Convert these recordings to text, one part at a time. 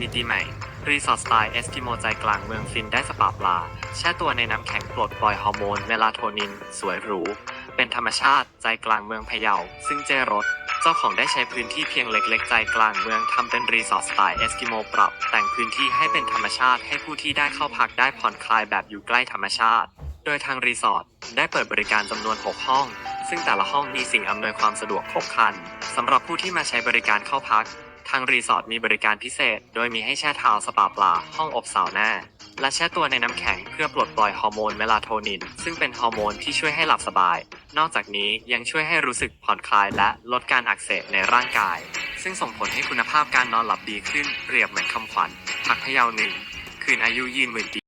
มิติใหม่ รีสอร์ทสไตล์เอสกิโมใจกลางเมืองฟินได้สปาปลา แช่ตัวในน้ำแข็งปลดปล่อยฮอร์โมนเมลาโทนิน สวยหรู เป็นธรรมชาติใจกลางเมืองพะเยา ซึ่งเจรถเจ้าของได้ใช้พื้นที่เพียงเล็กๆ ใจกลางเมืองทำเป็นรีสอร์ทสไตล์เอสกิโมปรับ แต่งพื้นที่ให้เป็นธรรมชาติให้ผู้ที่ได้เข้าพักได้ผ่อนคลายแบบอยู่ใกล้ธรรมชาติ โดยทางรีสอร์ทได้เปิดบริการจำนวน 6 ห้อง ซึ่งแต่ละห้องมีสิ่งอำนวยความสะดวกครบครันสำหรับผู้ที่มาใช้บริการเข้าพัก ทางรีสอร์ทมีบริการพิเศษ โดยมีให้แช่เท้าสปาปลา ห้องอบสาวหน้า และแช่ตัวในน้ำแข็งเพื่อปลดปล่อยฮอร์โมนเมลาโทนิน ซึ่งเป็นฮอร์โมนที่ช่วยให้หลับสบาย นอกจากนี้ยังช่วยให้รู้สึกผ่อนคลายและลดการอักเสบในร่างกาย ซึ่งส่งผลให้คุณภาพการนอนหลับดีขึ้นเปรียบเหมือนคำขวัญพักพยาวหนึ่งคืนอายุยืนหมื่นปี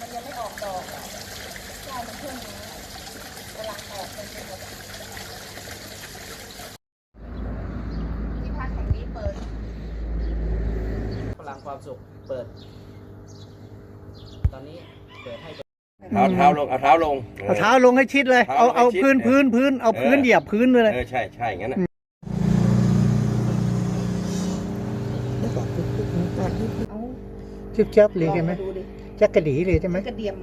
มันยังไม่ออกดอกอะใช่มันเพิ่งกำลังออกเป็นเป็นแบบที่พักแห่งนี้เปิด พลัง ความสุข เปิด ตอนนี้เปิดให้เท้าเท้าลงเอาเท้าลง เอาเท้าลงให้ชิดเลยเท้าเอาลงให้เอาชิดพื้นเออพื้นพื้นเอาพื้นเออเหยียบพื้นเลยเออใช่ใช่งั้นน่ะเอาชิบจับเลยใช่ไหมลองาดูดิจักกระดีเลยใช่ไหมกระเดียม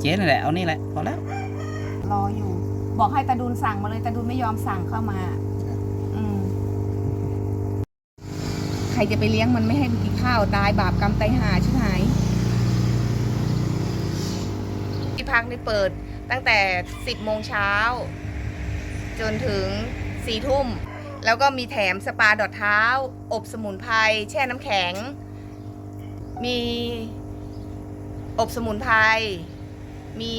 เจ๊นั่นแหละเอานี่แหละพอแล้ว รออยู่ บอกให้ตาดุลสั่งมาเลยตาดุลไม่ยอมสั่งเข้ามา อืมใครจะไปเลี้ยงมันไม่ให้มันกินข้าวตายบาปกรรมไตายหาชิบหายที่พักนี่เปิดตั้งแต่ 10โมงเช้า จนถึง4ทุ่ม แล้วก็มีแถมสปาดอดเท้า อบสมุนไพรแช่น้ำแข็ง มีอบสมุนไพร มี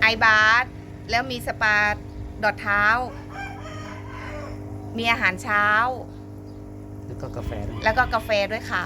ไอบาร์แล้วมีสปาดอดเท้า มีอาหารเช้า แล้วก็กาแฟด้วยแล้วก็กาแฟด้วยค่ะ